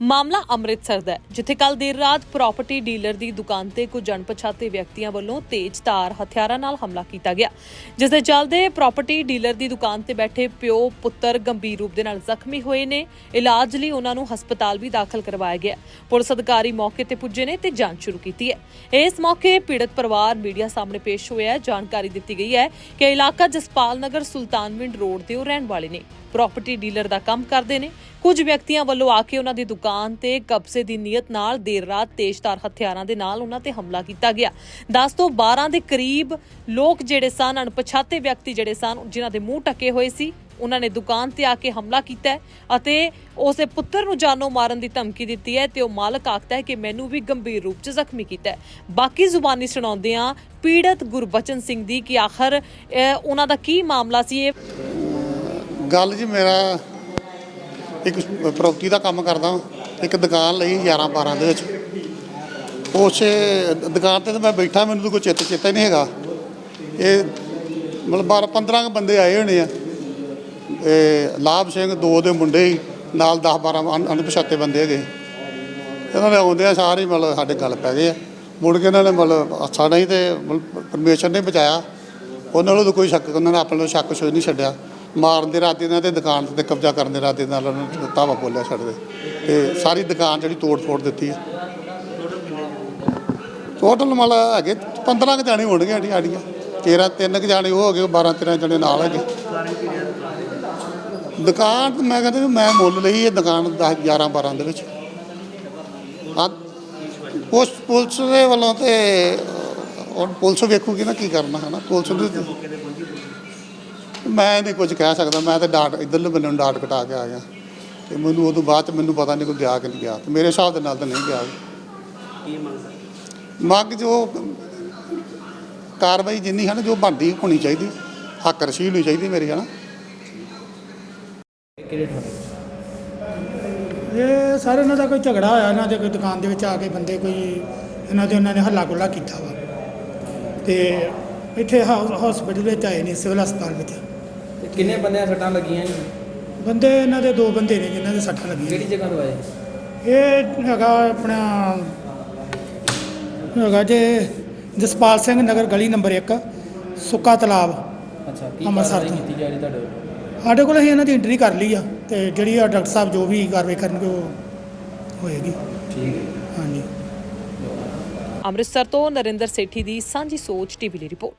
ਮਾਮਲਾ ਅੰਮ੍ਰਿਤਸਰ ਦਾ ਹੈ, ਜਿੱਥੇ ਕੱਲ ਦੇਰ ਰਾਤ ਪ੍ਰਾਪਰਟੀ ਡੀਲਰ ਦੀ ਦੁਕਾਨ ਤੇ ਕੁਝ ਅਣਪਛਾਤੇ ਵਿਅਕਤੀਆਂ ਵੱਲੋਂ ਤੇਜ਼ਧਾਰ ਹਥਿਆਰਾਂ ਨਾਲ ਹਮਲਾ ਕੀਤਾ ਗਿਆ। ਜਿਸ ਦੇ ਚੱਲਦੇ ਪ੍ਰਾਪਰਟੀ ਡੀਲਰ ਦੀ ਦੁਕਾਨ ਤੇ ਬੈਠੇ ਪਿਓ ਪੁੱਤਰ ਗੰਭੀਰ ਰੂਪ ਦੇ ਨਾਲ ਜ਼ਖਮੀ ਹੋਏ ਨੇ। ਇਲਾਜ ਲਈ ਉਹਨਾਂ ਨੂੰ ਹਸਪਤਾਲ ਵੀ ਦਾਖਲ ਕਰਵਾਇਆ ਗਿਆ ਪੁਲਿਸ ਅਧਿਕਾਰੀ ਮੌਕੇ ਤੇ ਪੁੱਜੇ ਨੇ ਤੇ ਜਾਂਚ ਸ਼ੁਰੂ ਕੀਤੀ ਹੈ। ਇਸ ਮੌਕੇ ਪੀੜਤ ਪਰਿਵਾਰ ਮੀਡੀਆ ਸਾਹਮਣੇ ਪੇਸ਼ ਹੋਇਆ ਹੈ। ਜਾਣਕਾਰੀ ਦਿੱਤੀ ਗਈ ਹੈ ਕਿ ਇਲਾਕਾ ਜਸਪਾਲ ਨਗਰ ਸੁਲਤਾਨਵਿੰਡ ਰੋਡ ਤੇ ਉਹ ਰਹਿਣ ਵਾਲੇ ਨੇ। ਪ੍ਰਾਪਰਟੀ ਡੀਲਰ ਦਾ ਕੰਮ ਕਰਦੇ ਨੇ। ਕੁਝ ਵਿਅਕਤੀਆਂ ਵੱਲੋਂ ਆ ਕੇ ਉਹਨਾਂ ਦੀ ਦੁਕਾਨ ਤੇ ਕਬਜ਼ੇ ਦੀ ਨੀਅਤ ਨਾਲ ਦੇਰ ਰਾਤ ਤੇਜ਼ਧਾਰ ਹਥਿਆਰਾਂ ਦੇ ਨਾਲ ਉਹਨਾਂ ਤੇ ਹਮਲਾ ਕੀਤਾ ਗਿਆ। 10 ਤੋਂ 12 ਦੇ ਕਰੀਬ ਲੋਕ ਜਿਹੜੇ ਸਨ, ਅਣਪਛਾਤੇ ਵਿਅਕਤੀ ਜਿਹੜੇ ਸਨ, ਜਿਨ੍ਹਾਂ ਦੇ ਮੂੰਹ ਟਕੇ ਹੋਏ ਸੀ, ਉਹਨਾਂ ਨੇ ਦੁਕਾਨ ਤੇ ਆ ਕੇ ਹਮਲਾ ਕੀਤਾ ਅਤੇ ਉਸੇ ਪੁੱਤਰ ਨੂੰ ਜਾਨੋਂ ਮਾਰਨ ਦੀ ਧਮਕੀ ਦਿੱਤੀ ਹੈ ਤੇ ਉਹ ਮਾਲਕ ਆਖਦਾ ਹੈ ਕਿ ਮੈਨੂੰ ਵੀ ਗੰਭੀਰ ਰੂਪ 'ਚ ਜ਼ਖਮੀ ਕੀਤਾ ਹੈ। ਬਾਕੀ ਜ਼ੁਬਾਨੀ ਸੁਣਾਉਂਦੇ ਆ ਪੀੜਤ ਗੁਰਬਚਨ ਸਿੰਘ ਦੀ ਕਿ ਆਖਰ ਉਹਨਾਂ ਦਾ ਕੀ ਮਾਮਲਾ ਸੀ ਇਹ? ਗੱਲ ਜੀ ਮੇਰਾ ਇੱਕ ਪ੍ਰਾਪਰਟੀ ਦਾ ਕੰਮ ਕਰਦਾ। ਇੱਕ ਦੁਕਾਨ ਲਈ 11 12 ਦੇ ਵਿੱਚ। ਉਸੇ ਦੁਕਾਨ ਤੇ ਤਾਂ ਮੈਂ ਬੈਠਾ, ਮੈਨੂੰ ਤਾਂ ਕੋਈ ਚਿੱਤ ਚੇਤਾ ਨਹੀਂ ਹੈਗਾ। ਇਹ ਮਤਲਬ 12 15 ਬੰਦੇ ਆਏ ਹੋਣੇ ਆ। ਇਹ ਲਾਭ ਸਿੰਘ, ਦੋ ਦੇ ਮੁੰਡੇ ਸੀ, ਨਾਲ 10 12 ਅਣ- ਅਣਪਛਾਤੇ ਬੰਦੇ ਹੈਗੇ। ਇਹਨਾਂ ਨੇ ਆਉਂਦੇ ਆ ਸਾਰੇ ਹੀ ਮਤਲਬ ਸਾਡੇ ਗੱਲ ਪੈ ਗਏ ਆ। ਮੁੜ ਕੇ ਇਹਨਾਂ ਨੇ ਮਤਲਬ ਅੱਛਾ ਨਹੀਂ ਤੇ ਮਤਲਬ ਪਰਮੇਸ਼ਰ ਨੇ ਬਚਾਇਆ। ਉਹਨਾਂ ਨੂੰ ਤਾਂ ਕੋਈ ਸ਼ੱਕ, ਉਹਨਾਂ ਨੇ ਆਪਣੇ ਨੂੰ ਸ਼ੱਕ ਸੋਚ ਨਹੀਂ ਛੱਡਿਆ। ਮਾਰਨ ਦੇ ਰਾਤੇ ਨਾਲ ਤੇ ਦੁਕਾਨ ਤੇ ਕਬਜ਼ਾ ਕਰਨ ਦੇ ਰਾਤੇ ਨਾਲ ਉਹਨਾਂ ਨੂੰ ਧਾਵਾ ਬੋਲਿਆ ਛੱਡਦੇ ਤੇ ਸਾਰੀ ਦੁਕਾਨ ਜਿਹੜੀ ਤੋੜ ਫੋੜ ਦਿੱਤੀ ਹੈ। ਟੋਟਲ ਮਤਲਬ ਹੈਗੇ 15 ਕੁ ਜਾਣੇ ਹੋਣਗੇ ਸਾਡੀ ਸਾਡੀਆਂ। 13 ਤਿੰਨ ਕੁ ਜਾਣੇ ਉਹ ਹੋ ਗਏ 12 13 ਜਣੇ ਨਾਲ ਹੈਗੇ। ਦੁਕਾਨ ਮੈਂ ਕਹਿੰਦਾ ਮੈਂ ਮੁੱਲ ਲਈ ਇਹ ਦੁਕਾਨ 10 11 12 ਦੇ ਵਿੱਚ। ਪੁਲਿਸ ਪੁਲਿਸ ਦੇ ਵੱਲੋਂ ਤੇ, ਹੁਣ ਪੁਲਿਸ ਵੇਖੂਗੀ ਨਾ ਕੀ ਕਰਨਾ ਹੈ ਨਾ, ਪੁਲਿਸ ਨੂੰ ਮੈਂ ਨਹੀਂ ਕੁਝ ਕਹਿ ਸਕਦਾ ਮੈਂ ਤਾਂ ਡਾਟ ਇੱਧਰਲੇ ਬੰਨੇ ਨੂੰ ਡਾਟ ਕਟਾ ਕੇ ਆ ਗਿਆ। ਤੇ ਮੈਨੂੰ ਉਦੋਂ ਬਾਅਦ ਚ ਮੈਨੂੰ ਪਤਾ ਨਹੀਂ ਕੋਈ ਗਿਆ ਕਿ ਨਹੀਂ ਗਿਆ। ਤੇ ਮੇਰੇ ਹਿਸਾਬ ਦੇ ਨਾਲ ਤਾਂ ਨਹੀਂ ਗਿਆ। ਕੀ ਮੰਗ ਮੰਗ ਜੋ ਕਾਰਵਾਈ ਜਿੰਨੀ ਹੈ ਨਾ ਜੋ ਬਣਦੀ ਹੋਣੀ ਚਾਹੀਦੀ ਹੱਕ ਰਸੀਲ ਹੋਣੀ ਚਾਹੀਦੀ ਮੇਰੀ ਹੈ ਨਾ ਇਹ ਸਾਰੇ ਇਹਨਾਂ ਦਾ ਕੋਈ ਝਗੜਾ ਹੋਇਆ ਇਹਨਾਂ ਦੇ ਕੋਈ ਦੁਕਾਨ ਦੇ ਵਿੱਚ ਆ ਕੇ ਬੰਦੇ ਕੋਈ ਇਹਨਾਂ ਦੇ ਉਹਨਾਂ ਨੇ ਹੱਲਾ ਗੁੱਲਾ ਕੀਤਾ ਵਾ। ਤੇ ਇੱਥੇ ਹਸਪੀਟਲ ਵਿੱਚ ਆਏ ਨੇ ਸਿਵਲ ਹਸਪਤਾਲ ਵਿੱਚ। ਤੇ ਕਿੰਨੇ ਬੰਦਿਆਂ ਸੱਟਾਂ ਲੱਗੀਆਂ ਜੀ? ਬੰਦੇ ਇਹਨਾਂ ਦੇ ਦੋ ਬੰਦੇ ਨੇ ਜਿਨ੍ਹਾਂ ਦੇ ਸੱਟਾਂ ਲੱਗੀਆਂ ਕਿਹੜੀ ਜਗ੍ਹਾ ਤੋਂ ਆਏ? ਇਹ ਹੈਗਾ ਆਪਣਾ ਹੈਗਾ ਜੇ ਜਸਪਾਲ ਸਿੰਘ ਨਗਰ ਗਲੀ ਨੰਬਰ 1 ਸੁੱਕਾ ਤਲਾਬ। ਅੱਛਾ ਕੀ ਅੰਮ੍ਰਿਤਸਰ ਕਾਰਵਾਈ ਤੋਂ। ਕੀਤੀ ਜਾ ਰਹੀ ਤੁਹਾਡੇ ਵੱਲੋਂ? ਸਾਡੇ ਕੋਲ ਅਸੀਂ ਇਹਨਾਂ ਦੀ ਐਂਟਰੀ ਕਰ ਲਈ ਆ ਤੇ ਜਿਹੜੀ ਆ ਡਾਕਟਰ ਸਾਹਿਬ ਜੋ ਵੀ ਕਾਰਵਾਈ ਕਰਨਗੇ ਉਹ ਹੋਏਗੀ। ਠੀਕ ਹੈ। ਹਾਂਜੀ। ਅੰਮ੍ਰਿਤਸਰ ਤੋਂ ਨਰਿੰਦਰ ਸੇਠੀ ਦੀ ਸਾਂਝੀ ਸੋਚ ਟੀਵੀ ਲਈ ਰਿਪੋਰਟ।